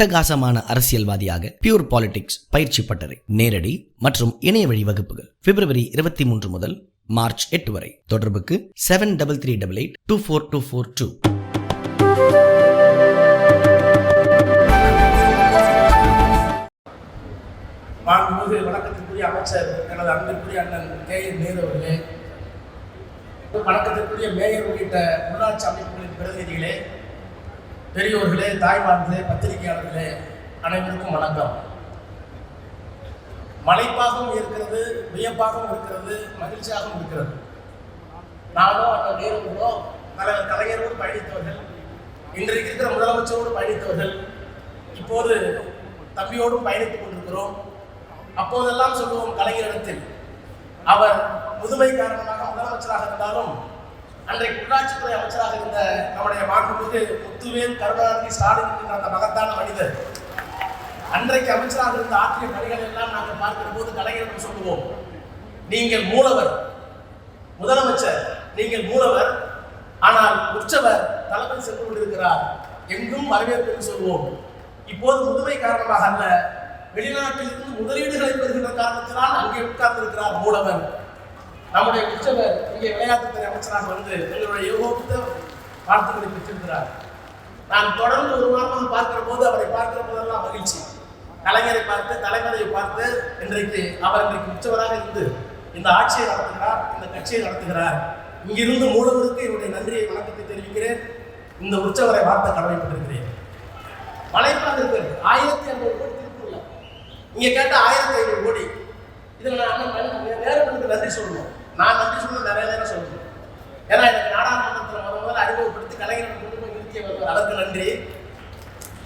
அட்டகாசமான அரசியல்வாதியாக pure politics பயிற்சி பட்டறை நேரடி மற்றும் இணைய வழி வகுப்புகள் பிப்ரவரி இருபத்தி மூன்று முதல் மார்ச் எட்டு வரை. தொடர்புக்கு seven double three double eight two four two four two மாண்புமிகு வணக்கத்திற்குரிய அமைச்சர் எனது அன்பிற்குரிய அண்ணன் கே. என் நேரு அவர்களே. வணக்கத்திற்குரிய மேயர் உள்ளிட்ட உள்ளாட்சி அமைப்புகளின் பிரதிநிதிகளே. பெரியோர்களே தாய்மார்களே பத்திரிகையாளர்களே அனைவருக்கும் வணக்கம். மலைப்பாகவும் இருக்கிறது வியப்பாகவும் இருக்கிறது மகிழ்ச்சியாகவும் இருக்கிறது. நானும் அந்த நேருங்களோ தலைவர் கலைஞரோடு பயணித்தவர்கள் இன்றைக்கு இருக்கிற முதலமைச்சரோடு பயணித்தவர்கள் இப்போது தம்பியோடும் பயணித்துக் கொண்டிருக்கிறோம். அப்போதெல்லாம் சொல்லுவோம் கலைஞரிடத்தில் அவர் முதுமை காரணமாக முதலமைச்சராக இருந்தாலும் அன்றைக்கு உள்ளாட்சித்துறை அமைச்சராக இருந்த நம்முடைய மாண்புமிகு முத்துவேல் கருணாநிதி ஸ்டாலின் என்கிற அந்த மகத்தான மனிதர். அன்றைக்கு அமைச்சராக இருந்த ஆற்றிய பணிகள் எல்லாம் நாங்கள் பார்க்கிற போது கலைஞர்கள் சொல்லுவோம் நீங்கள் மூலவர். முதலமைச்சர் நீங்கள் மூலவர். ஆனால் உற்சவர் தலைமை சென்று கொண்டிருக்கிறார். எங்கும் வரவேற்பு என்று சொல்வோம் இப்போது முதுமை காரணமாக அல்ல வெளிநாட்டிலிருந்து முதலீடுகளை பெறுகின்ற காரணத்தினால் அங்கே உட்கார்ந்திருக்கிறார் மூலவர். நம்முடைய உச்சவர் இங்கே விளையாட்டுத்துறை அமைச்சராக வந்து எங்களுடைய பார்த்து வாழ்த்துக்களை பெற்றிருக்கிறார் நான் தொடர்ந்து ஒரு மாதம் பார்க்கிற போது அவரை பார்க்கிற போதெல்லாம் மகிழ்ச்சி. கலைஞரை பார்த்து தலைவரை பார்த்து இன்றைக்கு அவர் இன்றைக்கு உற்சவராக இருந்து இந்த ஆட்சியை நடத்துகிறார் இந்த கட்சியை நடத்துகிறார். இங்கிருந்து மூலவருக்கு என்னுடைய நன்றியை வணக்கத்தை தெரிவிக்கிறேன். இந்த உற்சவரை வார்த்த கடமைப்பட்டிருக்கிறேன். மலைப்பாக ஆயிரத்தி ஐநூறு கோடி திருப்பூர்ல இங்க கேட்ட ஆயிரத்தி ஐநூறு கோடி. இதுல நான் நேரம் நன்றி சொல்லணும் நான் நன்றி சொல்ல நிறைய நேரம் சொல்லணும் ஏன்னா எனக்கு நாடாளுமன்றத்தில் முத முதல்ல அறிமுகப்படுத்தி கலைஞர் கொண்டு போய் நிறுத்திய அதற்கு நன்றி.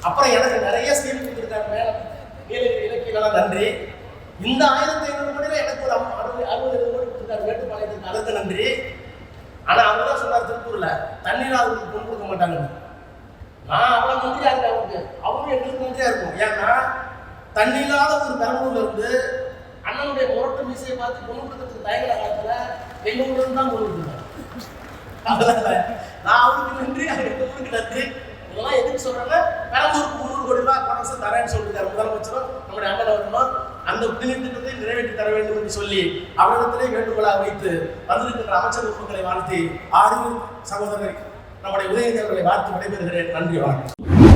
அப்புறம் எனக்கு நிறைய ஸ்கீம் கொடுத்துருக்காரு மேல நீலகிரி இலக்கியெல்லாம் நன்றி. இந்த ஆயிரத்தி ஐநூறு கோடியில எனக்கு ஒரு அறுபது அறுபது எழுபது கோடி கொடுத்துருக்காரு. மேட்டுப்பாளையத்துக்கு அதற்கு நன்றி. ஆனால் அவர் தான் சொன்னார் திருப்பூரில் தண்ணீர் அவருக்கு கொண்டு கொடுக்க மாட்டாங்க நான் அவ்வளோ நன்றியாக இருக்கேன் அவருக்கு. அவரும் எங்களுக்கு நன்றியாக இருக்கும். ஏன்னா தண்ணி இல்லாத ஒரு பெரம்பூர்ல இருந்து அண்ணனுடைய முரட்டு மீசையை பார்த்து கொண்டு கொடுக்கறதுக்கு தயங்குற காலத்துல எங்க ஊர்ல இருந்து தான் கொண்டு கொடுத்தாங்க நான் அவருக்கு நன்றி அவருக்கு ஊருக்கு நன்றி. இதெல்லாம் எதுக்கு சொல்றேன்னா பெரம்பூருக்கு முந்நூறு கோடி ரூபாய் பணம் தரேன்னு சொல்லிருக்காரு முதலமைச்சரும் நம்முடைய அண்ணன் அவர்களும். அந்த குடிநீர் திட்டத்தை நிறைவேற்றி தர வேண்டும் என்று சொல்லி அவரிடத்திலே வேண்டுகோளாக வைத்து வந்திருக்கின்ற அமைச்சர் உறுப்புகளை வாழ்த்தி ஆறு சகோதரர் நம்முடைய உதயநிதி அவர்களை வாழ்த்து விடைபெறுகிறேன். நன்றி வணக்கம்.